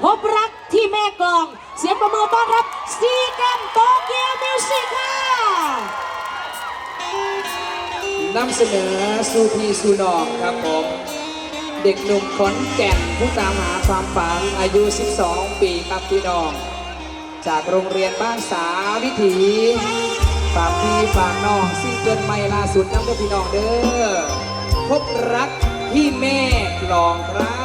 พบรักที่แม่กลอง เสียงประมือต้อนรับซีกันโตเกียวมิวสิกค่ะนำเสนอสูพีสูนองครับผม เด็กหนุ่มขอนแก่นผู้ตามหาความฝันอายุ 12 ปีครับพี่น้อง จากโรงเรียนบ้านสาวิถีฝากพี่ฝากน้องซี่เกินไม่ล่าสุดน้ำเด้อพี่น้องเด้อพบรักที่แม่กลองครับ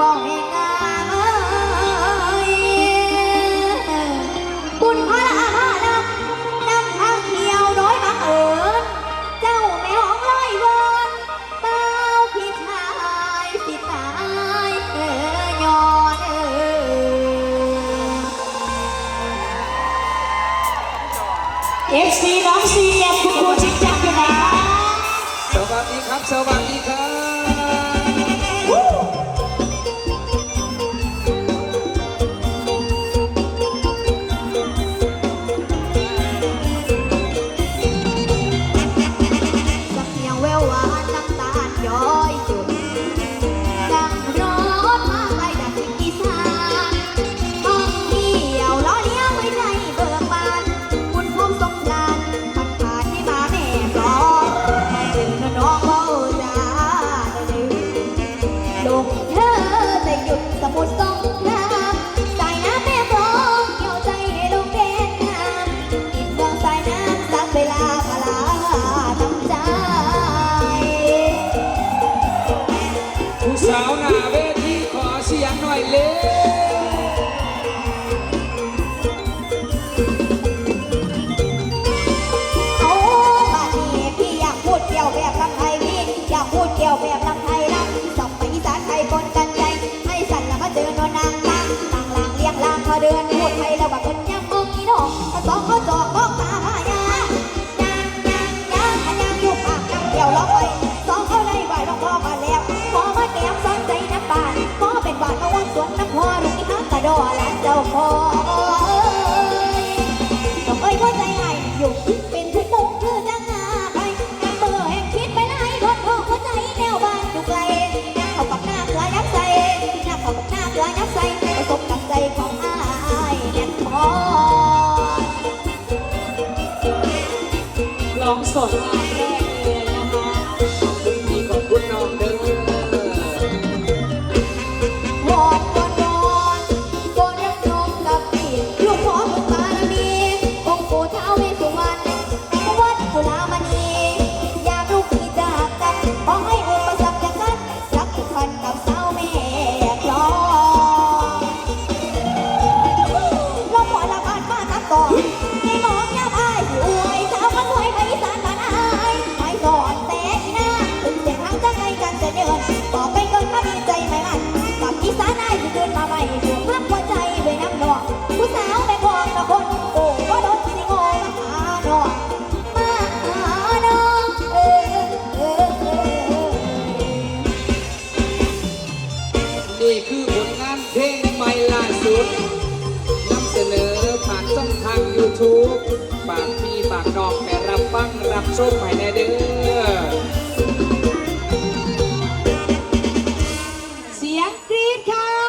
บอกให้กเอ้ยบุญพระอาภาษนะนำทางเที่ยวโดยบังเอิญเจ้าแม่ห้องลอยวนเป้าพี่ชายพี่ตายเออยอนเออเอฟซีน้องซีเอ็มคุณครูชิกจักรนะสวัสดีครับ สวัสดีครับ ดอและเจ้าพ่อต้องเอ้ยหัวใจไอ้อยู่ที่เป็นที่ปุ๊กคือจังหาไปกันเบอร์แหงคิดไปไหนรถพ่หัวใจแนวบ้านดูไกลน้ำข้ากับหน้าเกลือยับใส่น้ำข้ากับหน้าเกลือยับใส่ผสมกับใจของอ้ายแน่นพอลองสด นี่คือผลงานเพลงใหม่ล่าสุดนำเสนอผ่านช่องทาง YouTube ฝากพี่ฝากน้องแไปรับฟังรับชมใหม่แน่เด้อ